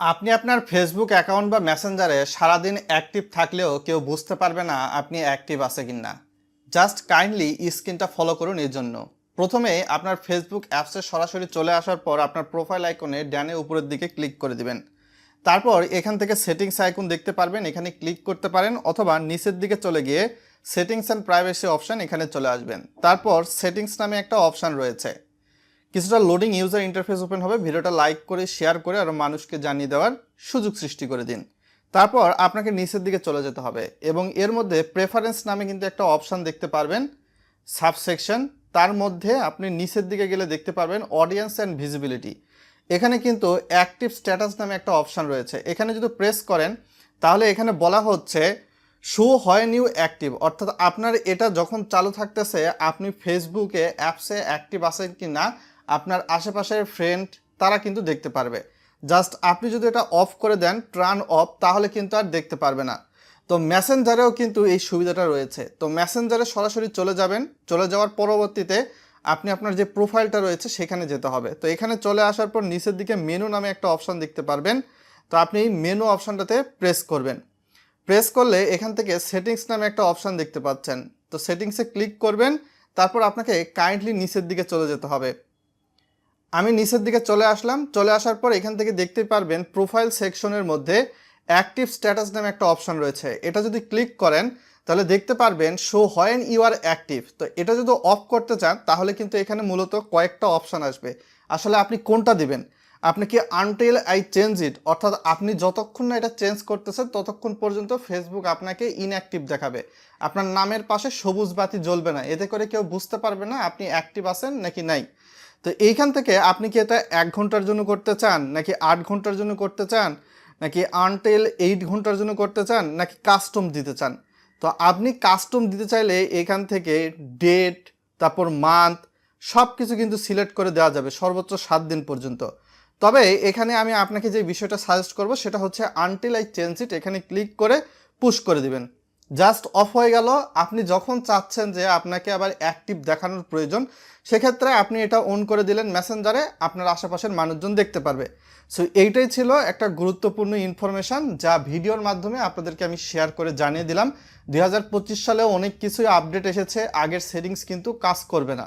আপনি আপনার Facebook account বা মেসেঞ্জারে সারাদিন অ্যাক্টিভ থাকলেও কেউ বুঝতে পারবে না আপনি অ্যাক্টিভ আছে কি না জাস্ট কাইন্ডলি স্ক্রিনটা ফলো করুন এর জন্য। প্রথমে আপনার ফেসবুক অ্যাপসে সরাসরি চলে আসার পর আপনার প্রোফাইল আইকনে ড্যানে উপরের দিকে ক্লিক করে দিবেন। তারপর এখান থেকে সেটিংস আইকন দেখতে পারবেন, এখানে ক্লিক করতে পারেন অথবা নিচের দিকে চলে গিয়ে সেটিংস অ্যান্ড প্রাইভেসি অপশান এখানে চলে আসবেন। তারপর সেটিংস নামে একটা অপশান রয়েছে। কিছুটা লোডিং ইউজার ইন্টারফেস ওপেন হবে, ভিডিওটা লাইক করে শেয়ার করে আরও মানুষকে জানিয়ে দেওয়ার সুযোগ সৃষ্টি করে দিন। তারপর আপনাকে নিচের দিকে চলে যেতে হবে এবং এর মধ্যে প্রেফারেন্স নামে কিন্তু একটা অপশান দেখতে পারবেন সাবসেকশন তার মধ্যে আপনি নিচের দিকে গেলে দেখতে পারবেন অডিয়েন্স অ্যান্ড ভিজিবিলিটি এখানে কিন্তু অ্যাক্টিভ স্ট্যাটাস নামে একটা অপশান রয়েছে। এখানে যদি প্রেস করেন, তাহলে এখানে বলা হচ্ছে শো হয় নিউ অ্যাক্টিভ অর্থাৎ আপনার এটা যখন চালু থাকতেছে, আপনি ফেসবুকে অ্যাপসে অ্যাক্টিভ আছেন কি না আপনার আশেপাশের ফ্রেন্ড তারা কিন্তু দেখতে পারবে। জাস্ট আপনি যদি এটা অফ করে দেন ট্রান অফ তাহলে কিন্তু আর দেখতে পারবে না। তো মেসেঞ্জারেও কিন্তু এই সুবিধাটা রয়েছে। তো মেসেঞ্জারে সরাসরি চলে যাবেন। চলে যাওয়ার পরবর্তীতে আপনি আপনার যে প্রোফাইলটা রয়েছে, সেখানে যেতে হবে। তো এখানে চলে আসার পর নিচের দিকে মেনু নামে একটা অপশান দেখতে পারবেন। তো আপনি এই মেনু অপশনটাতে প্রেস করবেন। প্রেস করলে এখান থেকে সেটিংস নামে একটা অপশান দেখতে পাচ্ছেন। তো সেটিংসে ক্লিক করবেন। তারপর আপনাকে কাইন্ডলি নিচের দিকে চলে যেতে হবে। আমি নিচের দিকে চলে আসলাম। চলে আসার পর এখান থেকে দেখতে পারবেন প্রোফাইল সেকশনের মধ্যে অ্যাক্টিভ স্ট্যাটাস নামে একটা অপশন রয়েছে। এটা যদি ক্লিক করেন, তাহলে দেখতে পারবেন show when you are active তো এটা যদি অফ করতে চান, তাহলে কিন্তু এখানে মূলত কয়েকটা অপশান আসবে। আসলে আপনি কোনটা দিবেন? আপনি কি আনটিল আই চেঞ্জ ইট অর্থাৎ আপনি যতক্ষণ না এটা চেঞ্জ করতেছেন, ততক্ষণ পর্যন্ত ফেসবুক আপনাকে ইনঅ্যাক্টিভ দেখাবে। আপনার নামের পাশে সবুজ বাতি জ্বলবে না। এতে করে কেউ বুঝতে পারবে না আপনি অ্যাক্টিভ আছেন নাকি নাই। তো এইখান থেকে আপনি কি এটা এক ঘণ্টার জন্য করতে চান, নাকি আট ঘণ্টার জন্য করতে চান, নাকি আনটেল এইট ঘণ্টার জন্য করতে চান, নাকি কাস্টম দিতে চান? তো আপনি কাস্টম দিতে চাইলে এখান থেকে ডেট তারপর মান্থ সব কিছু কিন্তু সিলেক্ট করে দেওয়া যাবে সর্বোচ্চ সাত দিন পর্যন্ত। তবে এখানে আমি আপনাকে যে বিষয়টা সাজেস্ট করব সেটা হচ্ছে আনটিল আই চেঞ্জ ইট এখানে ক্লিক করে পুশ করে দিবেন। জাস্ট অফ হয়ে গেল। আপনি যখন চাচ্ছেন যে আপনাকে আবার অ্যাক্টিভ দেখানোর প্রয়োজন, সেক্ষেত্রে আপনি এটা অন করে দিলেন মেসেঞ্জারে আপনার আশেপাশের মানুষজন দেখতে পারবে। সো এইটাই ছিল একটা গুরুত্বপূর্ণ ইনফরমেশান যা ভিডিওর মাধ্যমে আপনাদেরকে আমি শেয়ার করে জানিয়ে দিলাম। দু হাজার পঁচিশ সালে অনেক কিছুই আপডেট এসেছে, আগের সেটিংস কিন্তু কাজ করবে না।